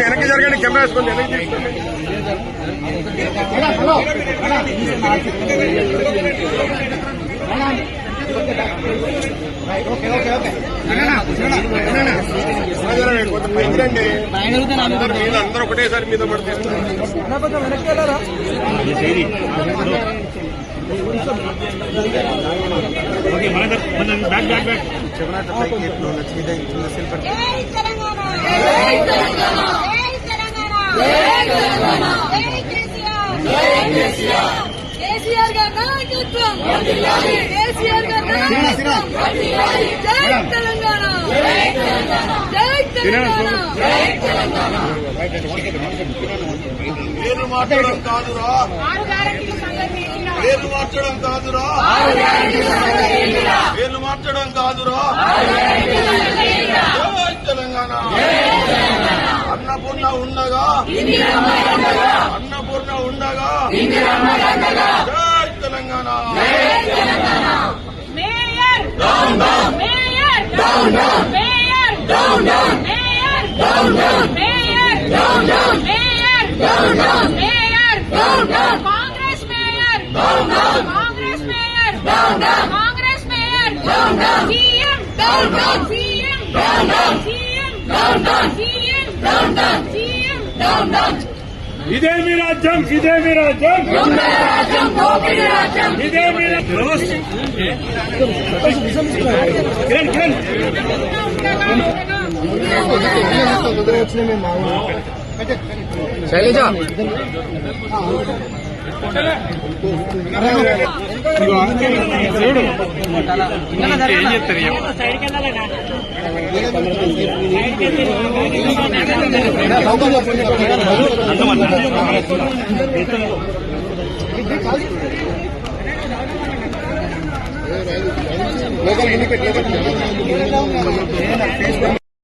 వెనక్కి జరగండి కెమెరా వేసుకోండి తీసుకోండి. సమాధానం ఏంటి? కొంచెం పైకి రండి అందరూ మీద అందరూ ఒకటేసారి మీద పడితే ఓకే మన మన బ్యాక్ బ్యాక్ బ్యాక్ జై తెలంగాణ జై తెలంగాణ జై తెలంగాణ జై తెలంగాణ జై కేసీఆర్ గారి నాయకత్వం కేసీఆర్ గారి నాయకత్వం జై తెలంగాణ జై తెలంగాణ జై తెలంగాణ మార్చడం కాదురా ఆరు మార్చడం కాదురా ఆరు మార్చడం కాదురా జై తెలంగాణ అన్నపూర్ణ ఉండగా అన్నపూర్ణ ఉండగా జై Telangana down down down down down down down down down down down down down down Congress mayor down down Congress mayor down down Congress mayor down down CM down down CM down down CM down down CM down down ఇదే మీ రాజ్యం ఇదే మీ రాజ్యం. ఇదే మీ శైలజ. చూడు ఏం చెప్తారు లోకల్ ఎన్ని పెట్టి